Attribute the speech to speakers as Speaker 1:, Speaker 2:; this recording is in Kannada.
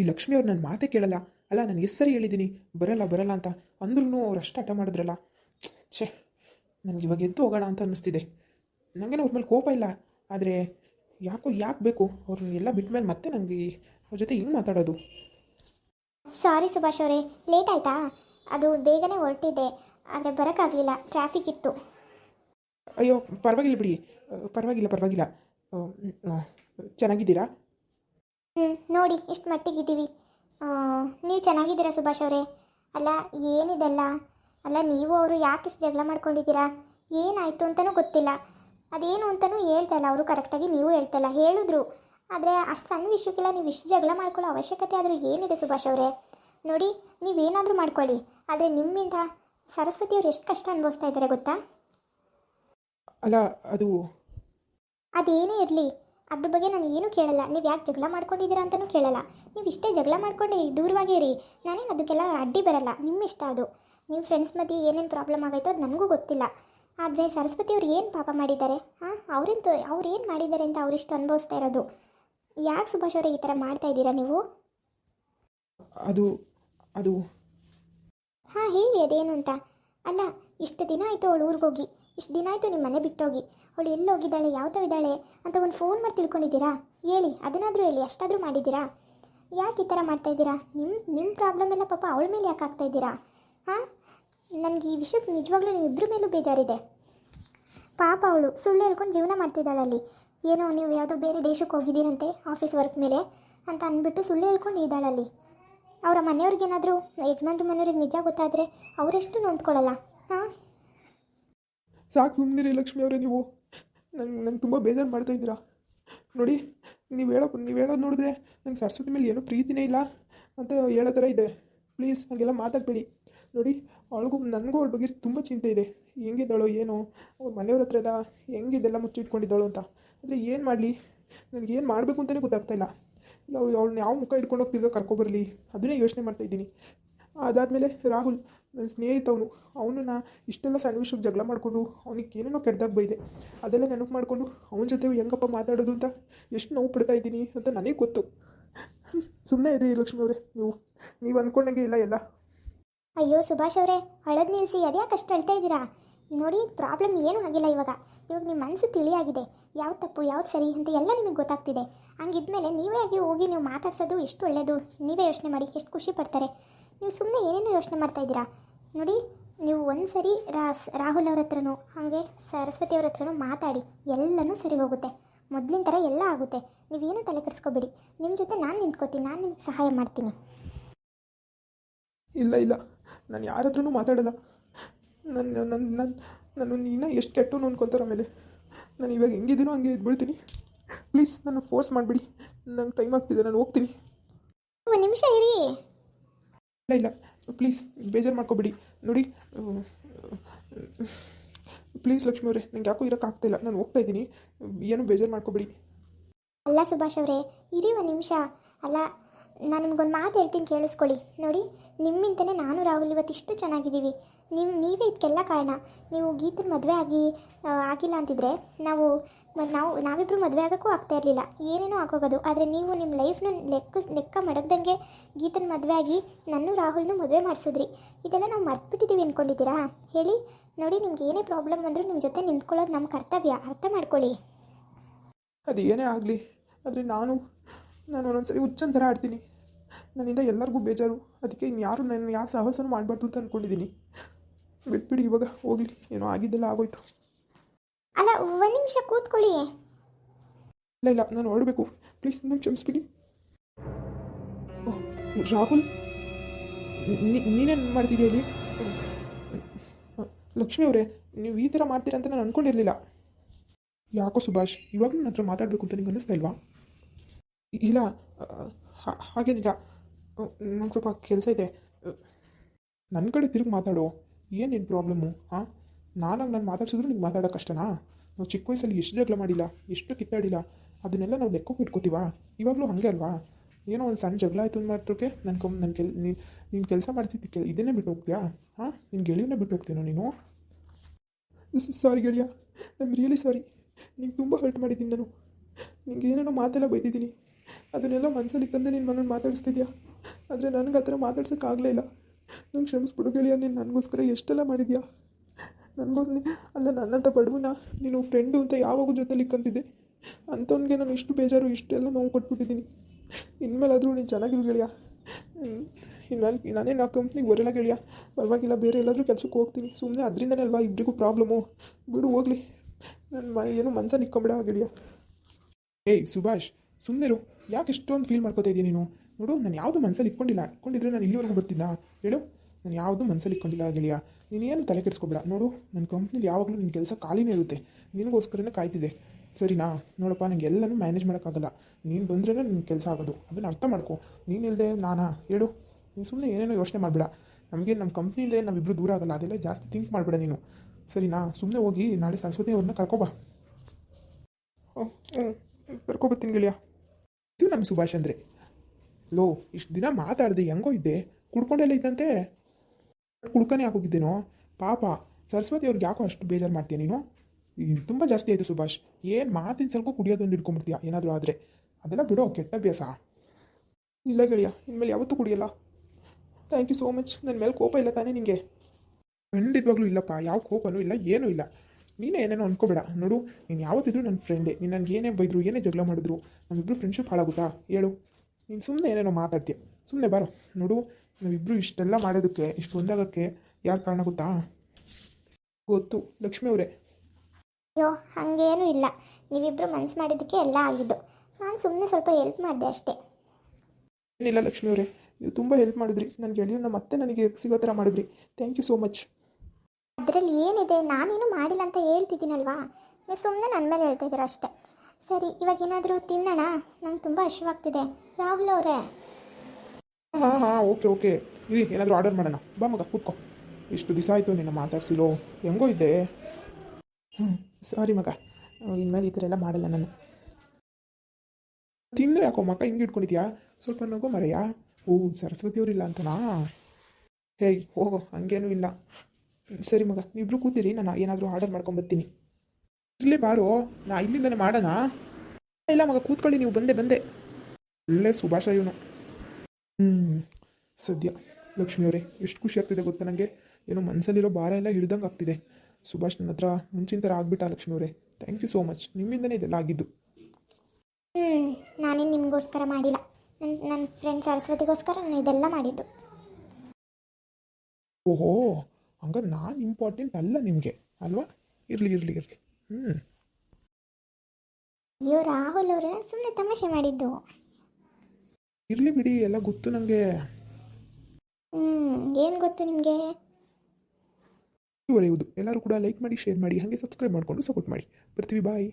Speaker 1: ಈ ಲಕ್ಷ್ಮಿ ಅವ್ರು ನನ್ನ ಮಾತೇ ಕೇಳಲ್ಲ. ಅಲ್ಲ ನಾನು ಎಷ್ಟು ಸರಿ ಹೇಳಿದ್ದೀನಿ ಬರಲ್ಲ ಬರಲ್ಲ ಅಂತ. ಅಂದ್ರೂ ಅವ್ರು ಅಷ್ಟು ಹಠ ಮಾಡಿದ್ರಲ್ಲ. ಛೇ ನನಗೆ ಇವಾಗ ಎದ್ದು ಹೋಗೋಣ ಅಂತ ಅನ್ನಿಸ್ತಿದೆ. ನನಗೇನು ಅವ್ರ ಮೇಲೆ ಕೋಪ ಇಲ್ಲ. ಆದರೆ ಯಾಕೋ ಯಾಕೆ ಬೇಕು? ಅವ್ರನ್ನ ಎಲ್ಲ ಬಿಟ್ಟ ಮೇಲೆ ಮತ್ತೆ ನನಗೆ ಅವ್ರ ಜೊತೆ ಹಿಂಗೆ ಮಾತಾಡೋದು.
Speaker 2: ಸಾರಿ ಸುಭಾಷ್ ಅವರೇ ಲೇಟ್ ಆಯಿತಾ? ಅದು ಬೇಗನೆ ಹೊರಟಿದೆ ಆದರೆ ಬರೋಕ್ಕಾಗಲಿಲ್ಲ. ಟ್ರಾಫಿಕ್ ಇತ್ತು.
Speaker 1: ಅಯ್ಯೋ ಪರವಾಗಿಲ್ಲ ಬಿಡಿ. ಪರವಾಗಿಲ್ಲ ಪರವಾಗಿಲ್ಲ. ಚೆನ್ನಾಗಿದ್ದೀರಾ?
Speaker 2: ಹ್ಞೂ ನೋಡಿ ಇಷ್ಟು ಮಟ್ಟಿಗಿದ್ದೀವಿ. ನೀವು ಚೆನ್ನಾಗಿದ್ದೀರಾ ಸುಭಾಷ್ ಅವರೇ? ಅಲ್ಲ ಏನಿದೆಲ್ಲ? ಅಲ್ಲ ನೀವು ಅವರು ಯಾಕೆ ಇಷ್ಟು ಜಗಳ ಮಾಡ್ಕೊಂಡಿದ್ದೀರಾ? ಏನಾಯಿತು ಅಂತಲೂ ಗೊತ್ತಿಲ್ಲ. ಅದೇನು ಅಂತಲೂ ಹೇಳ್ತಾ ಇಲ್ಲ. ಅವರು ಕರೆಕ್ಟಾಗಿ ನೀವು ಹೇಳ್ತಾ ಇಲ್ಲ. ಹೇಳಿದ್ರು. ಆದರೆ ಅಷ್ಟು ಸಣ್ಣ ವಿಷಯಕ್ಕೆಲ್ಲ ನೀವು ಇಷ್ಟು ಜಗಳ ಮಾಡ್ಕೊಳ್ಳೋ ಅವಶ್ಯಕತೆ ಆದರೂ ಏನಿದೆ ಸುಭಾಷ್ ಅವರೇ? ನೋಡಿ ನೀವೇನಾದರೂ ಮಾಡ್ಕೊಳ್ಳಿ. ಆದರೆ ನಿಮ್ಮಿಂದ ಸರಸ್ವತಿ ಅವರು ಎಷ್ಟು ಕಷ್ಟ ಅನುಭವಿಸ್ತಾ ಇದ್ದಾರೆ ಗೊತ್ತಾ?
Speaker 1: ಅಲ್ಲ ಅದು
Speaker 2: ಅದೇನೇ ಇರಲಿ. ಅದ್ರ ಬಗ್ಗೆ ನಾನು ಏನೂ ಕೇಳಲ್ಲ. ನೀವು ಯಾಕೆ ಜಗಳ ಮಾಡ್ಕೊಂಡಿದ್ದೀರಾ ಅಂತಲೂ ಕೇಳಲ್ಲ. ನೀವು ಇಷ್ಟೇ ಜಗಳ ಮಾಡ್ಕೊಂಡು ದೂರವಾಗೇ ಇರಿ. ನಾನೇನು ಅದಕ್ಕೆಲ್ಲ ಅಡ್ಡಿ ಬರಲ್ಲ. ನಿಮ್ಮ ಇಷ್ಟ ಅದು. ನೀವು ಫ್ರೆಂಡ್ಸ್ ಮಧ್ಯೆ ಏನೇನು ಪ್ರಾಬ್ಲಮ್ ಆಗೈತೋ ಅದು ನನಗೂ ಗೊತ್ತಿಲ್ಲ. ಆದರೆ ಸರಸ್ವತಿ ಅವ್ರು ಏನು ಪಾಪ ಮಾಡಿದ್ದಾರೆ? ಹಾಂ ಅವರಿಂತ ಅವ್ರು ಏನು ಮಾಡಿದ್ದಾರೆ ಅಂತ ಅವರಿಷ್ಟು ಅನುಭವಿಸ್ತಾ ಇರೋದು? ಯಾಕೆ ಸುಭಾಷ್ ಅವರೇ ಈ ಥರ ಮಾಡ್ತಾ ಇದ್ದೀರಾ ನೀವು?
Speaker 1: ಅದು ಅದು.
Speaker 2: ಹಾಂ ಹೇಳಿ ಅದೇನು ಅಂತ. ಅಲ್ಲ ಇಷ್ಟು ದಿನ ಆಯಿತು ಅವಳು ಊರಿಗೆ ಹೋಗಿ. ಇಷ್ಟು ದಿನ ಆಯಿತು ನಿಮ್ಮ ಮನೆ ಬಿಟ್ಟೋಗಿ. ಅವಳು ಎಲ್ಲಿ ಹೋಗಿದ್ದಾಳೆ ಯಾವ ಥರ ಇದ್ದಾಳೆ ಅಂತ ಒಂದು ಫೋನ್ ಮಾಡಿ ತಿಳ್ಕೊಂಡಿದ್ದೀರಾ? ಹೇಳಿ, ಅದನ್ನಾದರೂ ಹೇಳಿ, ಅಷ್ಟಾದರೂ ಮಾಡಿದ್ದೀರಾ? ಯಾಕೆ ಈ ಥರ ಮಾಡ್ತಾ ಇದ್ದೀರಾ? ನಿಮ್ಮ ನಿಮ್ಮ ಪ್ರಾಬ್ಲಮ್ ಎಲ್ಲ ಪಾಪ ಅವಳ ಮೇಲೆ ಯಾಕೆ ಆಗ್ತಾ ಇದ್ದೀರಾ? ಹಾಂ? ನನಗೆ ಈ ವಿಷಯಕ್ಕೆ ನಿಜವಾಗ್ಲೂ ನೀವು ಇಬ್ಬರ ಮೇಲೂ ಬೇಜಾರಿದೆ. ಪಾಪ ಅವಳು, ಸುಳ್ಳು ಹೇಳ್ಕೊಂಡು ಜೀವನ ಮಾಡ್ತಿದ್ದಾಳಲ್ಲಿ ಏನೋ ನೀವು ಯಾವುದೋ ಬೇರೆ ದೇಶಕ್ಕೆ ಹೋಗಿದ್ದೀರಂತೆ ಆಫೀಸ್ ವರ್ಕ್ ಮೇಲೆ ಅಂತ ಅಂದ್ಬಿಟ್ಟು ಸುಳ್ಳು ಹೇಳ್ಕೊಂಡು ಇದ್ದಾಳಲ್ಲಿ ಅವರ ಮನೆಯವ್ರಿಗೇನಾದರೂ ಯಜಮಾನ್ರ ಮನೆಯವ್ರಿಗೆ ನಿಜ ಗೊತ್ತಾದರೆ ಅವರೆಷ್ಟು ನೊಂದ್ಕೊಳ್ಳಲ್ಲ ಹಾಂ?
Speaker 1: ಸಾಕು ಸುಮ್ಮನಿರಿ ಲಕ್ಷ್ಮಿ ಅವರೇ ನೀವು. ನಂಗೆ ನಂಗೆ ತುಂಬ ಬೇಜಾರು ಮಾಡ್ತಾ ಇದ್ದೀರಾ. ನೋಡಿ, ನೀವು ಹೇಳೋ, ನೀವು ಹೇಳೋದು ನೋಡಿದ್ರೆ ನಂಗೆ ಸರಸ್ವತಿ ಮೇಲೆ ಏನೂ ಪ್ರೀತಿನೇ ಇಲ್ಲ ಅಂತ ಹೇಳೋ ಥರ ಇದೆ. ಪ್ಲೀಸ್, ಹಾಗೆಲ್ಲ ಮಾತಾಡಬೇಡಿ. ನೋಡಿ, ಅವಳಿಗೂ, ನನಗೂ ಅವಳ ಬಗ್ಗೆ ತುಂಬ ಚಿಂತೆ ಇದೆ. ಹೆಂಗಿದ್ದಾಳೋ ಏನೋ, ಅವ್ರ ಮನೆಯವ್ರ ಹತ್ರ ಎಲ್ಲ ಹೆಂಗಿದೆಲ್ಲ ಮುಚ್ಚಿಟ್ಕೊಂಡಿದ್ದಾಳು ಅಂತ. ಅಂದರೆ ಏನು ಮಾಡಲಿ? ನನಗೆ ಏನು ಮಾಡಬೇಕು ಅಂತಲೇ ಗೊತ್ತಾಗ್ತಾ ಇಲ್ಲ. ಅವಳು, ಅವಳನ್ನ ಯಾವ ಮುಖ ಇಟ್ಕೊಂಡು ಹೋಗ್ತಿದ್ರೋ ಕರ್ಕೊಬರಲಿ ಅದನ್ನೇ ಯೋಚನೆ ಮಾಡ್ತಾ ಇದ್ದೀನಿ. ಅದಾದಮೇಲೆ ರಾಹುಲ್ ನನ್ನ ಸ್ನೇಹಿತವನು, ಅವನು ನಾ ಇಷ್ಟೆಲ್ಲ ಸಣ್ಣ ಜಗಳ ಮಾಡಿಕೊಂಡು ಅವನಿಗೆ ಏನೇನೋ ಕೆಟ್ಟದಾಗ ಬೈದೆ. ಅದೆಲ್ಲ ನೆನಪು ಮಾಡಿಕೊಂಡು ಅವನ ಜೊತೆ ಹೆಂಗಪ್ಪ ಮಾತಾಡೋದು ಅಂತ ಎಷ್ಟು ನೋವು ಪಡ್ತಾ ಇದ್ದೀನಿ ಅಂತ ನನಗೆ ಗೊತ್ತು. ಸುಮ್ಮನೆ ಇರಿ ಲಕ್ಷ್ಮಿ ಅವರೇ, ನೀವು ನೀವು ಅಂದ್ಕೊಂಡಂಗೆ ಇಲ್ಲ ಎಲ್ಲ.
Speaker 2: ಅಯ್ಯೋ ಸುಭಾಷ್ ಅವರೇ ಅಳದ್ ನಿಲ್ಲಿಸಿ ಅದ್ಯಾಕೆ ಅಷ್ಟು ಅಳ್ತಾ ಇದ್ದೀರಾ? ನೋಡಿ, ಪ್ರಾಬ್ಲಮ್ ಏನೂ ಆಗಿಲ್ಲ ಇವಾಗ. ಇವಾಗ ನಿಮ್ಮ ಮನಸ್ಸು ತಿಳಿಯಾಗಿದೆ. ಯಾವ ತಪ್ಪು, ಯಾವ್ದು ಸರಿ ಅಂತ ಎಲ್ಲ ನಿಮಗೆ ಗೊತ್ತಾಗ್ತಿದೆ. ಹಂಗಿದ್ಮೇಲೆ ನೀವೇ ಆಗಿ ಹೋಗಿ ನೀವು ಮಾತಾಡ್ಸೋದು ಎಷ್ಟು ಒಳ್ಳೆಯದು ನೀವೇ ಯೋಚನೆ ಮಾಡಿ, ಎಷ್ಟು ಖುಷಿ ಪಡ್ತಾರೆ. ನೀವು ಸುಮ್ಮನೆ ಏನೇನೋ ಯೋಚನೆ ಮಾಡ್ತಾ ಇದ್ದೀರಾ? ನೋಡಿ ನೀವು ಒಂದು ಸರಿ ರಾಸ್ ರಾಹುಲ್ ಅವ್ರ ಹತ್ರನೂ ಹಾಗೆ ಸರಸ್ವತಿ ಅವ್ರ ಹತ್ರನೂ ಮಾತಾಡಿ ಎಲ್ಲನೂ ಸರಿ ಹೋಗುತ್ತೆ. ಮೊದಲಿನ ಥರ ಎಲ್ಲ ಆಗುತ್ತೆ. ನೀವೇನು ತಲೆ ಕೆಡಿಸ್ಕೋಬೇಡಿ. ನಿಮ್ಮ ಜೊತೆ ನಾನು ನಿಂತ್ಕೋತೀನಿ ನಾನು ನಿಮ್ಗೆ ಸಹಾಯ ಮಾಡ್ತೀನಿ.
Speaker 1: ಇಲ್ಲ ಇಲ್ಲ. ನಾನು ಯಾರ ಹತ್ರನೂ ಮಾತಾಡಲ್ಲ. ನನ್ನ ನನ್ನ ನನ್ನ ನಾನು ಇನ್ನೂ ಎಷ್ಟು ಕೆಟ್ಟು ಅನ್ಕೊತಾರೆ ಆಮೇಲೆ. ನಾನು ಇವಾಗ ಹೆಂಗಿದ್ದೀನೋ ಹಂಗೆ ಇದ್ಬಿಡ್ತೀನಿ. ಪ್ಲೀಸ್ ನಾನು ಫೋರ್ಸ್ ಮಾಡಿಬಿಡಿ. ನಂಗೆ ಟೈಮ್ ಆಗ್ತಿದೆ ನಾನು ಹೋಗ್ತೀನಿ.
Speaker 2: ಒಂದು ನಿಮಿಷ ಇರಿ.
Speaker 1: ಇಲ್ಲ ಇಲ್ಲ. ಪ್ಲೀಸ್ ಬೇಜಾರು ಮಾಡ್ಕೊಬೇಡಿ. ನೋಡಿ ಪ್ಲೀಸ್ ಲಕ್ಷ್ಮಿ ಅವರೇ, ನಂಗೆ ಯಾಕೋ ಇರೋಕ್ಕಾಗ್ತಾಯಿಲ್ಲ ನಾನು ಹೋಗ್ತಾ ಇದ್ದೀನಿ. ಏನು ಬೇಜಾರು ಮಾಡ್ಕೊಬೇಡಿ.
Speaker 2: ಅಲ್ಲ ಸುಭಾಷ್ ಅವರೇ, ಇರಿ ಒಂದು ನಿಮಿಷ. ಅಲ್ಲ, ನಾನು ನಿಮ್ಗೊಂದು ಮಾತು ಹೇಳ್ತೀನಿ ಕೇಳಿಸ್ಕೊಳ್ಳಿ. ನೋಡಿ, ನಿಮ್ಮಿಂದನೇ ನಾನು ರಾಹುಲ್ ಇವತ್ತಿಷ್ಟು ಚೆನ್ನಾಗಿದ್ದೀವಿ. ನೀವು ನೀವೇ ಇದಕ್ಕೆಲ್ಲ ಕಾರಣ. ನೀವು ಗೀತನ ಮದುವೆ ಆಗಿ ಆಗಿಲ್ಲ ಅಂತಿದ್ರೆ ನಾವು ನಾವು ನಾವಿಬ್ಬರು ಮದುವೆ ಆಗೋಕ್ಕೂ ಆಗ್ತಾ ಇರಲಿಲ್ಲ. ಏನೇನೋ ಆಗೋಗೋದು. ಆದರೆ ನೀವು ನಿಮ್ಮ ಲೈಫ್ನ ಲೆಕ್ಕ ಲೆಕ್ಕ ಮಡಗ್ದಂಗೆ ಗೀತನ ಮದುವೆ ಆಗಿ ನನ್ನ ರಾಹುಲ್ನ ಮದುವೆ ಮಾಡಿಸಿದ್ರಿ. ಇದೆಲ್ಲ ನಾವು ಮರ್ತ್ಬಿಟ್ಟಿದ್ದೀವಿ ಅಂದ್ಕೊಂಡಿದ್ದೀರಾ ಹೇಳಿ. ನೋಡಿ, ನಿಮ್ಗೆ ಏನೇ ಪ್ರಾಬ್ಲಮ್ ಬಂದರೂ ನಿಮ್ಮ ಜೊತೆ ನಿಂತ್ಕೊಳ್ಳೋದು ನಮ್ಮ ಕರ್ತವ್ಯ. ಅರ್ಥ ಮಾಡ್ಕೊಳ್ಳಿ.
Speaker 1: ಅದು ಏನೇ ಆಗಲಿ. ಆದರೆ ನಾನು ನಾನು ಒಂದೊಂದ್ಸರಿ ಹುಚ್ಚನ್ ಥರ ಆಡ್ತೀನಿ. ನನ್ನಿಂದ ಎಲ್ಲರಿಗೂ ಬೇಜಾರು. ಅದಕ್ಕೆ ಇನ್ಯಾರು ನನ್ನ ಯಾರು ಸಾಹಸನೂ ಮಾಡಬಾರ್ದು ಅಂತ ಅಂದ್ಕೊಂಡಿದ್ದೀನಿ ಬಿಟ್ಬಿಡಿ ಇವಾಗ ಹೋಗ್ಲಿ. ಏನೋ ಆಗಿದ್ದೆಲ್ಲ ಆಗೋಯ್ತು.
Speaker 2: ಅಲ್ಲ ಒಂದು ನಿಮಿಷ ಕೂತ್ಕೊಳ್ಳಿ.
Speaker 1: ಇಲ್ಲ ಇಲ್ಲ ನಾನು ಓಡಬೇಕು ಪ್ಲೀಸ್ ನನಗೆ ಕ್ಷಮಿಸ್ಬಿಡಿ. ಓಹ್, ರಾಹುಲ್? ನೀನೇನು ಮಾಡ್ತಿದ್ದೀಯ ಇಲ್ಲಿ? ಲಕ್ಷ್ಮಿ ಅವರೇ ನೀವು ಈ ಥರ ಮಾಡ್ತೀರಾ ಅಂತ ನಾನು ಅಂದ್ಕೊಂಡಿರಲಿಲ್ಲ ಯಾಕೋ ಸುಭಾಷ್ ಇವಾಗಲೂ ನನ್ನ ಹತ್ರ ಮಾತಾಡಬೇಕು ಅಂತ ನಿಂಗೆ ಅನ್ನಿಸ್ತಾ ಇಲ್ವಾ? ಇಲ್ಲ ಹಾಗೇನಿಲ್ಲ. ನಂಗೆ ಸ್ವಲ್ಪ ಕೆಲಸ ಇದೆ. ನನ್ನ ಕಡೆ ತಿರುಗಿ ಮಾತಾಡು. ಏನೇನು ಪ್ರಾಬ್ಲಮ್ಮು ಹಾಂ ನಾನಾಗಿ ನಾನು ಮಾತಾಡ್ಸಿದ್ರು ನಿಂಗೆ ಮಾತಾಡೋ ಕಷ್ಟನಾ ನಾವು ಚಿಕ್ಕ ವಯಸ್ಸಲ್ಲಿ ಎಷ್ಟು ಜಗಳ ಮಾಡಿಲ್ಲ, ಎಷ್ಟು ಕಿತ್ತಾಡಿಲ್ಲ, ಅದನ್ನೆಲ್ಲ ನಾವು ಲೆಕ್ಕಕ್ಕೆ ಇಟ್ಕೋತೀವಾ? ಇವಾಗಲೂ ಹಾಗೆ ಅಲ್ವಾ? ಏನೋ ಒಂದು ಸಣ್ಣ ಜಗಳ ಆಯಿತು ಮಾತ್ರಕ್ಕೆ ನನ್ನ ಕಮ್ ನನ್ನ ಕೆಲ್ ನೀನು ಕೆಲಸ ಮಾಡ್ತಿದ್ದ ಕೆಲ್, ಇದನ್ನೇ ಬಿಟ್ಟು ಹೋಗ್ತೀಯಾ? ಹಾಂ ನಿನ್ನ ಗೆಳೆಯನ್ನೇ ಬಿಟ್ಟು ಹೋಗ್ತೀನೋ ನೀನು? ಸಾರಿ ಗೆಳೆಯ. ಐ ಆಮ್ ರಿಯಲಿ ಸಾರಿ ನಿಂಗೆ ತುಂಬ ಹರ್ಟ್ ಮಾಡಿದ್ದೀನಿ ನಾನು. ನಿಂಗೆ ಏನೇನೋ ಮಾತೆಲ್ಲ ಬೈದಿದ್ದೀನಿ ಅದನ್ನೆಲ್ಲ ಮನಸ್ಸಲ್ಲಿ ತಂದು ನೀನು ಮನೇಲಿ ಮಾತಾಡಿಸ್ತಿದ್ಯಾ? ಆದರೆ ನನಗೆ ಆ ಥರ ಮಾತಾಡ್ಸೋಕ್ಕಾಗಲೇ ಇಲ್ಲ. ನಂಗೆ ಕ್ಷಮಿಸ್ಬಿಡು ಗೆಳೆಯ, ನೀನು ನನಗೋಸ್ಕರ ಎಷ್ಟೆಲ್ಲ ಮಾಡಿದ್ಯಾ? ನನಗೋಸ್ ಅಲ್ಲ ನನ್ನಂಥ ಬಡವನ ನೀನು ಫ್ರೆಂಡು ಅಂತ ಯಾವಾಗೂ ಜೊತೆಲಿ ಇಕ್ಕಂತಿದ್ದೆ ಅಂಥವ್ನಿಗೆ ನಾನು ಇಷ್ಟು ಬೇಜಾರು, ಇಷ್ಟೆಲ್ಲ ನೋವು ಕೊಟ್ಬಿಟ್ಟಿದ್ದೀನಿ. ಇನ್ಮೇಲಾದರೂ ನೀನು ಚೆನ್ನಾಗಿರು ಗೆಳೆಯ. ನಾನು ನಾನೇ ನಾ ಕಂಪ್ನಿಗೆ ಬರೋಲ್ಲ ಗೆಳೆಯ. ಪರವಾಗಿಲ್ಲ, ಬೇರೆ ಎಲ್ಲಾದರೂ ಕೆಲಸಕ್ಕೆ ಹೋಗ್ತೀನಿ. ಸುಮ್ಮನೆ ಅದರಿಂದನೇ ಅಲ್ವಾ ಇಬ್ಬರಿಗೂ ಪ್ರಾಬ್ಲಮ್ಮು ಬಿಡು, ಹೋಗಲಿ. ನನ್ನ ಮ ಏನೋ ಮನ್ಸಲ್ಲಿ ಇಕ್ಕೊಂಬಿಡ ಗೆಳೆಯ. ಏಯ್, ಸುಭಾಷ್ ಸುಮ್ಮನೆರು ಯಾಕೆ ಇಷ್ಟೊಂದು ಫೀಲ್ ಮಾಡ್ಕೋತಾ ಇದ್ದೀನಿ ನೀನು? ನೋಡು, ನಾನು ಯಾವುದು ಮನಸ್ಸಲ್ಲಿ ಇಟ್ಕೊಂಡಿಲ್ಲ. ಇಟ್ಕೊಂಡಿದ್ರೆ ನಾನು ಇಲ್ಲಿವರೆಗೂ ಬರ್ತಿದ್ದ ಹೇಳು. ನಾನು ಯಾವುದು ಮನಸ್ಸಲ್ಲಿ ಇಕ್ಕೊಂಡಿಲ್ಲ ಗೆಳೆಯ. ನೀನೇನು ತಲೆ ಕೆಡಿಸ್ಕೊಬೇಡ. ನೋಡು, ನನ್ನ ಕಂಪ್ನಿಲಿ ಯಾವಾಗಲೂ ನಿನ್ನ ಕೆಲಸ ಖಾಲಿನೇ ಇರುತ್ತೆ. ನಿನಗೋಸ್ಕರನೇ ಕಾಯ್ತಿದೆ ಸರಿನಾ? ನೋಡಪ್ಪ ನನಗೆ ಎಲ್ಲನೂ ಮ್ಯಾನೇಜ್ ಮಾಡೋಕ್ಕಾಗಲ್ಲ. ನೀನು ಬಂದ್ರೇ ನಿನ್ನ ಕೆಲಸ ಆಗೋದು. ಅದನ್ನು ಅರ್ಥ ಮಾಡ್ಕೊ. ನೀನು ಇಲ್ಲದೆ ನಾನಾ? ಹೇಳು. ನೀನು ಸುಮ್ಮನೆ ಏನೇನೋ ಯೋಚನೆ ಮಾಡಬೇಡ. ನಮಗೆ ನಮ್ಮ ಕಂಪ್ನಿಯಿಂದ ನಾವಿಬ್ಬರು ದೂರ ಆಗಲ್ಲ. ಅದೆಲ್ಲ ಜಾಸ್ತಿ ಥಿಂಕ್ ಮಾಡಬೇಡ ನೀನು. ಸರಿನಾ? ಸುಮ್ಮನೆ ಹೋಗಿ ನಾಳೆ ಸರಸ್ವತಿ ಅವ್ರನ್ನ ಕರ್ಕೊಬಾ ಕರ್ಕೊಬತ್ತೀನಿ ಗೆಳೆಯ. ಇದು ನಮ್ಮ ಸುಭಾಷ್ ಅಂದರೆ. ಲೋ, ಇಷ್ಟು ದಿನ ಮಾತಾಡಿದೆ ಹೆಂಗೋ ಇದ್ದೆ. ಕುಡ್ಕೊಂಡೆಲ್ಲ ಇದ್ದಂತೆ. ಕುಡ್ಕನೇ ಹಾಕೋಗಿದ್ದೇನೋ? ಪಾಪ, ಸರಸ್ವತಿ ಅವ್ರಿಗೆ ಯಾಕೋ ಅಷ್ಟು ಬೇಜಾರು ಮಾಡ್ತೀಯ ನೀನು? ತುಂಬ ಜಾಸ್ತಿ ಆಯಿತು ಸುಭಾಷ್. ಏನು ಮಾತಿನ ಸ್ವಲ್ಪ ಕುಡಿಯೋದೊಂದು ಹಿಡ್ಕೊಂಡ್ಬಿಡ್ತೀಯ ಏನಾದರೂ ಆದರೆ. ಅದೆಲ್ಲ ಬಿಡೋ, ಕೆಟ್ಟ ಅಭ್ಯಾಸ. ಇಲ್ಲ ಗೆಳೆಯ, ಇನ್ಮೇಲೆ ಯಾವತ್ತೂ ಕುಡಿಯಲ್ಲ. ಥ್ಯಾಂಕ್ ಯು ಸೋ ಮಚ್ ನನ್ನ ಮೇಲೆ ಕೋಪ ಇಲ್ಲ ತಾನೇ ನಿಮಗೆ ಖಂಡಿತವಾಗ್ಲೂ ಇಲ್ಲಪ್ಪ, ಯಾವ ಕೋಪನೂ ಇಲ್ಲ, ಏನೂ ಇಲ್ಲ. ನೀನೇ ಏನೇನೋ ಅನ್ಕೋಬೇಡ. ನೋಡು, ನೀನು ಯಾವತ್ತಿದ್ರು ನನ್ನ ಫ್ರೆಂಡೇ ನೀನು ನನಗೆ ಏನೇ ಬೈದ್ರು, ಏನೇ ಜಗಳ ಮಾಡಿದ್ರು ನಮ್ಮಿಬ್ಬರು ಫ್ರೆಂಡ್ಶಿಪ್ ಹಾಳಾಗುತ್ತಾ? ಹೇಳು. ನೀನು ಸುಮ್ಮನೆ ಏನೇನೋ ಮಾತಾಡ್ತೀಯ. ಸುಮ್ಮನೆ ಬಾರೋ. ನೋಡು ನಾವಿಬ್ಬರು ಇಷ್ಟೆಲ್ಲ ಮಾಡೋದಕ್ಕೆ ಇಷ್ಟು ಒಂದಾಗಕ್ಕೆ ಯಾರು ಕಾರಣ ಗೊತ್ತಾ? ಗೊತ್ತು. ಲಕ್ಷ್ಮಿ ಅವರೇ.
Speaker 2: ಅಯ್ಯೋ ಹಾಗೇನೂ ಇಲ್ಲ. ನೀವಿಬ್ಬರು ಮನ್ಸು ಮಾಡಿದ್ದಕ್ಕೆ ಎಲ್ಲ ಆಗಿದ್ದು. ನಾನು ಸುಮ್ಮನೆ ಸ್ವಲ್ಪ ಹೆಲ್ಪ್ ಮಾಡಿದೆ ಅಷ್ಟೇ.
Speaker 1: ಏನಿಲ್ಲ ಲಕ್ಷ್ಮಿ ಅವರೇ. ನೀವು ತುಂಬ ಹೆಲ್ಪ್ ಮಾಡಿದ್ರಿ. ನನ್ನ ಗೆಳೆಯನ್ನ ಮತ್ತೆ ನನಗೆ ಸಿಗೋ ಥರ ಮಾಡಿದ್ರಿ. ಥ್ಯಾಂಕ್ ಯು ಸೋ ಮಚ್
Speaker 2: ಅದರಲ್ಲಿ ಏನಿದೆ? ನಾನೇನು ಮಾಡಿಲ್ಲ ಅಂತ ಹೇಳ್ತಿದ್ದೀನಲ್ವಾ? ನೀವು ಸುಮ್ಮನೆ ನನ್ನ ಮೇಲೆ ಹೇಳ್ತಾ ಇದ್ದೀರ ಅಷ್ಟೇ. ಸರಿ ಇವಾಗ ಏನಾದರೂ ತಿನ್ನೋಣ? ನಂಗೆ ತುಂಬ ಹಸಿವಾಗ್ತಿದೆ. ರಾಹುಲ್ ಅವರೇ.
Speaker 1: ಹಾಂ ಹಾಂ, ಓಕೆ ಓಕೆ. ಇರಿ, ಏನಾದರೂ ಆರ್ಡರ್ ಮಾಡೋಣ. ಬಾ ಮಗ, ಕೂತ್ಕೋ. ಇಷ್ಟು ದಿವಸ ಆಯಿತು ನಿನ್ನ ಮಾತಾಡ್ಸಿಲೋ. ಹೆಂಗೋ ಇದ್ದೆ ಹ್ಞೂ ಸಾರಿ ಮಗ. ಇನ್ಮೇಲೆ ಈ ಥರ ಎಲ್ಲ ಮಾಡಲ್ಲ ನಾನು. ತಿಂದರೆ ಯಾಕೋ ಮಕ್ಕ ಹಿಂಗೆ ಇಟ್ಕೊಂಡಿದ್ಯಾ? ಸ್ವಲ್ಪ ನಗೋ ಮರೆಯ? ಓ, ಸರಸ್ವತಿ ಅವರಿಲ್ಲ ಅಂತನಾ? ಹೇಯ್, ಹೋಗೋ, ಹಂಗೇನೂ ಇಲ್ಲ. ಸರಿ ಮಗ, ನೀವಿಬ್ರು ಕೂತಿರಿ, ನಾನು ಏನಾದರೂ ಆರ್ಡರ್ ಮಾಡ್ಕೊಂಬರ್ತೀನಿ ಇಲ್ಲೇ ಬಾರೋ, ನಾ ಇಲ್ಲಿಂದನೇ ಮಾಡೋಣ. ಇಲ್ಲ ಮಗ, ಕೂತ್ಕೊಳ್ಳಿ, ನೀವು ಬಂದೆ ಬಂದೆ. ಒಳ್ಳೆ ಸುಭಾಷ ಇವನು. ಹ್ಞೂ ಸದ್ಯ. ಲಕ್ಷ್ಮಿಯವರೇ ಎಷ್ಟು ಖುಷಿ ಆಗ್ತಿದೆ ಗೊತ್ತಾ ನನಗೆ ಏನೋ ಮನಸ್ಸಲ್ಲಿರೋ ಭಾರ ಎಲ್ಲ ಹಿಡ್ದಂಗೆ ಆಗ್ತಿದೆ. ಸುಭಾಷ್ ನನ್ನ ಹತ್ರ ಮುಂಚಿನ ಥರ ಆಗ್ಬಿಟ್ಟ ಲಕ್ಷ್ಮಿಯವರೇ ಥ್ಯಾಂಕ್ ಯು ಸೋ ಮಚ್ ನಿಮ್ಮಿಂದನೇ ಇದೆಲ್ಲ ಆಗಿದ್ದು.
Speaker 2: ಹ್ಞೂ ನಾನೇನು ನಿಮಗೋಸ್ಕರ ಮಾಡಿಲ್ಲ. ನನ್ನ ನನ್ನ ಫ್ರೆಂಡ್ ಸರಸ್ವತಿಗೋಸ್ಕರ ನಾನು ಇದೆಲ್ಲ ಮಾಡಿದ್ದು.
Speaker 1: ಓಹೋ ಹಂಗಾರೆ ನಾನು ಇಂಪಾರ್ಟೆಂಟ್ ಅಲ್ಲ ನಿಮಗೆ ಅಲ್ವಾ? ಇರಲಿ ಇರಲಿ ಇರಲಿ. ಹ್ಞೂ
Speaker 2: ಅಯ್ಯೋ ರಾಹುಲ್ ಅವರು ಸುಮ್ಮನೆ ತಮಾಷೆ ಮಾಡಿದ್ದು.
Speaker 1: ಇರಲಿ ಬಿಡಿ ಎಲ್ಲ ಗೊತ್ತು ನನಗೆ
Speaker 2: ಹ್ಞೂ ಏನು ಗೊತ್ತು ನಿಮಗೆ?
Speaker 1: ಮುಂದುವರೆಯುವುದು ಎಲ್ಲರೂ ಕೂಡ ಲೈಕ್ ಮಾಡಿ ಶೇರ್ ಮಾಡಿ ಹಾಗೆ ಸಬ್ಸ್ಕ್ರೈಬ್ ಮಾಡಿಕೊಂಡು ಸಪೋರ್ಟ್ ಮಾಡಿ. ಬರ್ತೀವಿ ಬಾಯ್